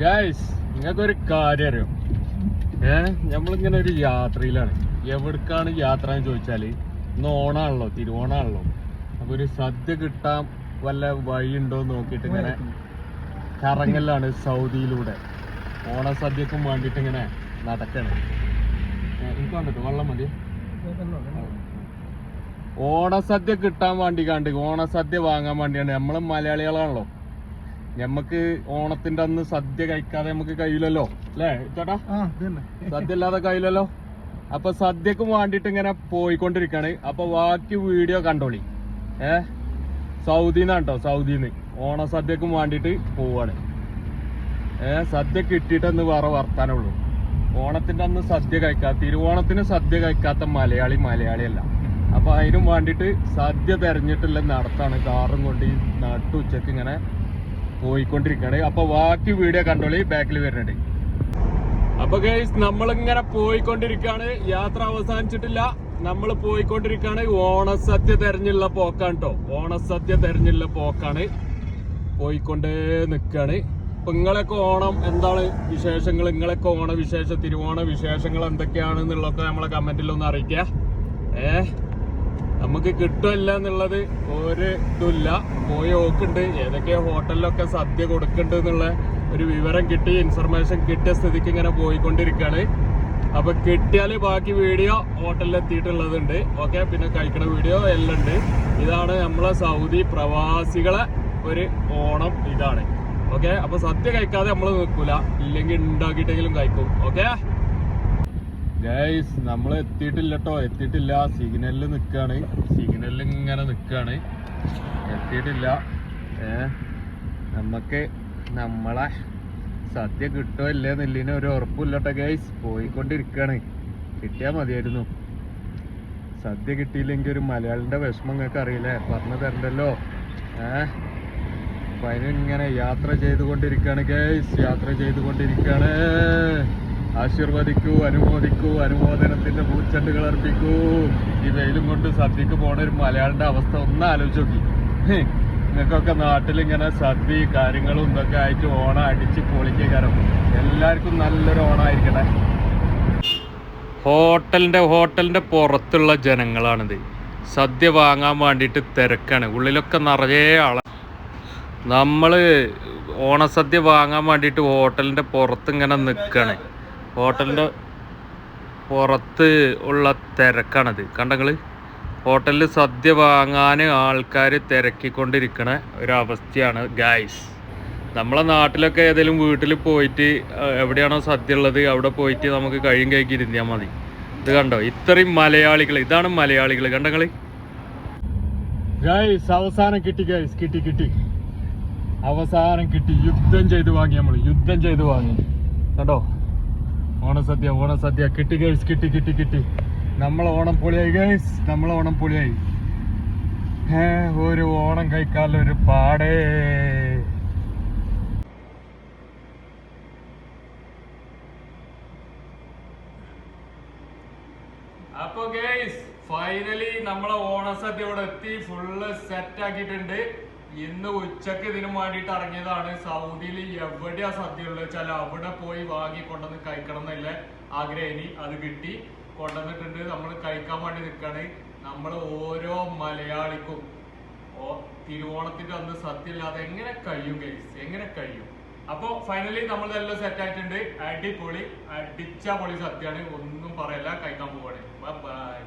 Guys നിങ്ങൾക്കൊരു കാര്യം അറിയോ? ഏ നമ്മളിങ്ങനെ ഒരു യാത്രയിലാണ്. എവിടേക്കാണ് യാത്ര എന്ന് ചോദിച്ചാൽ ഇന്ന് ഓണാണല്ലോ തിരുവോണാണല്ലോ. അപ്പൊ ഒരു സദ്യ കിട്ടാൻ വല്ല വഴിയുണ്ടോ എന്ന് നോക്കിയിട്ട് ഇങ്ങനെ കറങ്ങലാണ് സൗദിയിലൂടെ. ഓണസദ്യക്കും വേണ്ടിയിട്ട് ഇങ്ങനെ നടക്കണം. എനിക്ക് വേണ്ടത് വെള്ളം മതി. ഓണസദ്യ കിട്ടാൻ വേണ്ടി കണ്ട് ഓണസദ്യ വാങ്ങാൻ വേണ്ടിയാണ്. നമ്മൾ മലയാളികളാണല്ലോ. ഞമ്മക്ക് ഓണത്തിന്റെ അന്ന് സദ്യ കഴിക്കാതെ നമുക്ക് കഴിയില്ലല്ലോ അല്ലേ? ചേട്ടാ? സദ്യ ഇല്ലാതെ കഴിയില്ലല്ലോ? അപ്പൊ സദ്യക്കും വേണ്ടിട്ട് ഇങ്ങനെ പോയിക്കൊണ്ടിരിക്കാണ്. അപ്പൊ ബാക്കി വീഡിയോ കണ്ടോളി. ഏ? സൗദിന്നാണ് കേട്ടോ സൗദിന്ന്. ഓണസദ്യക്കും വേണ്ടിട്ട് പോവാണ്. ഏ? സദ്യ കിട്ടിയിട്ടെന്ന് വേറെ വർത്താനുള്ളൂ ഓണത്തിന്റെ അന്ന് സദ്യ കഴിക്കാത്ത തിരുവോണത്തിന് സദ്യ കഴിക്കാത്ത മലയാളി മലയാളിയല്ല. അപ്പൊ അതിനും വേണ്ടിട്ട് സദ്യ തെരഞ്ഞിട്ടുള്ള നടത്താണ്. കാറും കൊണ്ട് ഈ നട്ടുച്ചക്ക് ഇങ്ങനെ പോയിക്കൊണ്ടിരിക്കുകയാണ്. അപ്പൊ ബാക്കി വീഡിയോ കണ്ടോളി ബാക്കിൽ വരുന്നുണ്ട്. അപ്പൊ ഗൈസ് നമ്മളിങ്ങനെ പോയിക്കൊണ്ടിരിക്കുകയാണ്. യാത്ര അവസാനിച്ചിട്ടില്ല. നമ്മൾ പോയിക്കൊണ്ടിരിക്കുകയാണ്. ഓണസദ്യ തെരഞ്ഞുള്ള പോക്കാണ് കേട്ടോ ഓണസദ്യ തെരഞ്ഞുള്ള പോക്കാണ്. പോയിക്കൊണ്ടേ നിൽക്കുകയാണ് അപ്പൊ നിങ്ങളൊക്കെ ഓണം എന്താണ് വിശേഷങ്ങൾ നിങ്ങളൊക്കെ ഓണ വിശേഷ തിരുവോണ വിശേഷങ്ങൾ എന്തൊക്കെയാണ് എന്നുള്ളതൊക്കെ നമ്മളെ കമന്റിൽ ഒന്ന് അറിയിക്കുക. ഏ? നമുക്ക് കിട്ടുമല്ല എന്നുള്ളത് ഒരു ഇതുമില്ല. പോയി നോക്കുന്നുണ്ട്. ഏതൊക്കെ ഹോട്ടലിലൊക്കെ സദ്യ കൊടുക്കുന്നുണ്ട് എന്നുള്ള ഒരു വിവരം കിട്ടി ഇൻഫർമേഷൻ കിട്ടിയ സ്ഥിതിക്ക് ഇങ്ങനെ പോയിക്കൊണ്ടിരിക്കുകയാണ്. അപ്പൊ കിട്ടിയാൽ ബാക്കി വീഡിയോ ഹോട്ടലിൽ എത്തിയിട്ടുള്ളതുണ്ട് ഓക്കെ പിന്നെ കഴിക്കണ വീഡിയോ എല്ലാം ഉണ്ട്. ഇതാണ് നമ്മളെ സൗദി പ്രവാസികളെ ഒരു ഓണം ഇതാണ്. ഓക്കെ അപ്പൊ സദ്യ കഴിക്കാതെ നമ്മൾ നിൽക്കൂല. ഇല്ലെങ്കിൽ ഉണ്ടാക്കിയിട്ടെങ്കിലും കഴിക്കും. ഓക്കെ? ഗൈസ് നമ്മൾ എത്തിയിട്ടില്ല. കേട്ടോ എത്തിയിട്ടില്ല സിഗ്നലിൽ നിൽക്കുകയാണ് സിഗ്നലിൽ ഇങ്ങനെ നിൽക്കുകയാണ് എത്തിയിട്ടില്ല. ഏ? നമുക്ക് നമ്മളെ സദ്യ കിട്ടോ ഇല്ലേ എന്നുള്ളതിന് ഒരു ഉറപ്പില്ല കേട്ടോ ഗൈസ് പോയിക്കൊണ്ടിരിക്കുകയാണ് കിട്ടിയാൽ മതിയായിരുന്നു. സദ്യ കിട്ടിയില്ലെങ്കിൽ ഒരു മലയാളിന്റെ വിഷമം നിങ്ങൾക്ക് അറിയില്ലേ? പറഞ്ഞു തരണ്ടല്ലോ. ഏ? അപ്പം അതിനിങ്ങനെ യാത്ര ചെയ്തുകൊണ്ടിരിക്കുകയാണ് ഗൈസ് യാത്ര ചെയ്തുകൊണ്ടിരിക്കുകയാണ് ആശീർവദിക്കൂ അനുമോദിക്കൂ അനുമോദനത്തിന്റെ പൂച്ചെണ്ടുകൾ അർപ്പിക്കൂ. ഈ വെയിലും കൊണ്ട് സദ്യക്ക് പോണ ഒരു മലയാളിന്റെ അവസ്ഥ ഒന്ന് ആലോചിച്ച് നോക്കി. നിങ്ങൾക്കൊക്കെ നാട്ടിൽ ഇങ്ങനെ സദ്യ കാര്യങ്ങളും ഇതൊക്കെ ആയിട്ട് ഓണം അടിച്ച് പൊളിക്കാരം എല്ലാവർക്കും നല്ലൊരു ഓണമായിരിക്കട്ടെ ഹോട്ടലിന്റെ ഹോട്ടലിന്റെ പുറത്തുള്ള ജനങ്ങളാണിത്. സദ്യ വാങ്ങാൻ വേണ്ടിയിട്ട് തിരക്കാണ്. ഉള്ളിലൊക്കെ നിറയെ ആള. നമ്മൾ ഓണസദ്യ വാങ്ങാൻ വേണ്ടിയിട്ട് ഹോട്ടലിന്റെ പുറത്ത് ഇങ്ങനെ നിൽക്കാണ് ഹോട്ടലിന്റെ പുറത്ത് ഉള്ള തിരക്കാണത്. കണ്ടങ്ങൾ? ഹോട്ടലിൽ സദ്യ വാങ്ങാൻ ആൾക്കാർ തിരക്കിക്കൊണ്ടിരിക്കണ ഒരവസ്ഥയാണ് ഗായ്സ് നമ്മളെ നാട്ടിലൊക്കെ ഏതെങ്കിലും വീട്ടിൽ പോയിട്ട് എവിടെയാണോ സദ്യ ഉള്ളത് അവിടെ പോയിട്ട് നമുക്ക് കഴിയും കഴിക്കി ഇരുന്നാൽ മതി. ഇത് കണ്ടോ? ഇത്രയും മലയാളികൾ ഇതാണ് മലയാളികൾ. കണ്ടങ്ങൾ? ഗൈസ് അവസാനം കിട്ടി ഗൈസ് കിട്ടി കിട്ടി. അവസാനം കിട്ടി. യുദ്ധം ചെയ്ത് വാങ്ങി നമ്മൾ യുദ്ധം ചെയ്ത് വാങ്ങി. കണ്ടോ? ഓണസദ്യ ഓണസദ്യ. കിട്ടി ഗേഴ്സ് കിട്ടി കിട്ടി കിട്ടി. നമ്മളെ ഓണം പൊളിയായി ഗേഴ്സ് നമ്മളെ ഓണം പൊളിയായി. ഒരു ഓണം കഴിക്കാനുള്ള ഒരു പാടേ. അപ്പൊ ഗേഴ്സ് ഫൈനലി നമ്മളെ ഓണസദ്യ ഇവിടെ എത്തി. ഫുള്ള് സെറ്റ് ആക്കിയിട്ടുണ്ട്. ഇന്ന് ഉച്ചയ്ക്ക് ഇതിനു വേണ്ടിയിട്ട് ഇറങ്ങിയതാണ്. സൗദിയിൽ എവിടെയാ സദ്യ ഉള്ളത് വെച്ചാൽ അവിടെ പോയി വാങ്ങി കൊണ്ടുവന്ന് കഴിക്കണം എന്നല്ല ഇനി അത് കിട്ടി. കൊണ്ടുവന്നിട്ടുണ്ട്. നമ്മൾ കഴിക്കാൻ വേണ്ടി നിൽക്കാണ്. നമ്മൾ ഓരോ മലയാളിക്കും ഓ തിരുവോണത്തിന്റെ അന്ന് സദ്യ ഇല്ലാതെ എങ്ങനെ കഴിയും ഗൈസ് എങ്ങനെ കഴിയും? അപ്പൊ ഫൈനലി നമ്മൾ എല്ലാം സെറ്റ് ആയിട്ടുണ്ട്. അടിപൊളി അടിച്ച പൊളി സദ്യയാണ്. ഒന്നും പറയല്ല. കഴിക്കാൻ പോവാണ്. ബൈ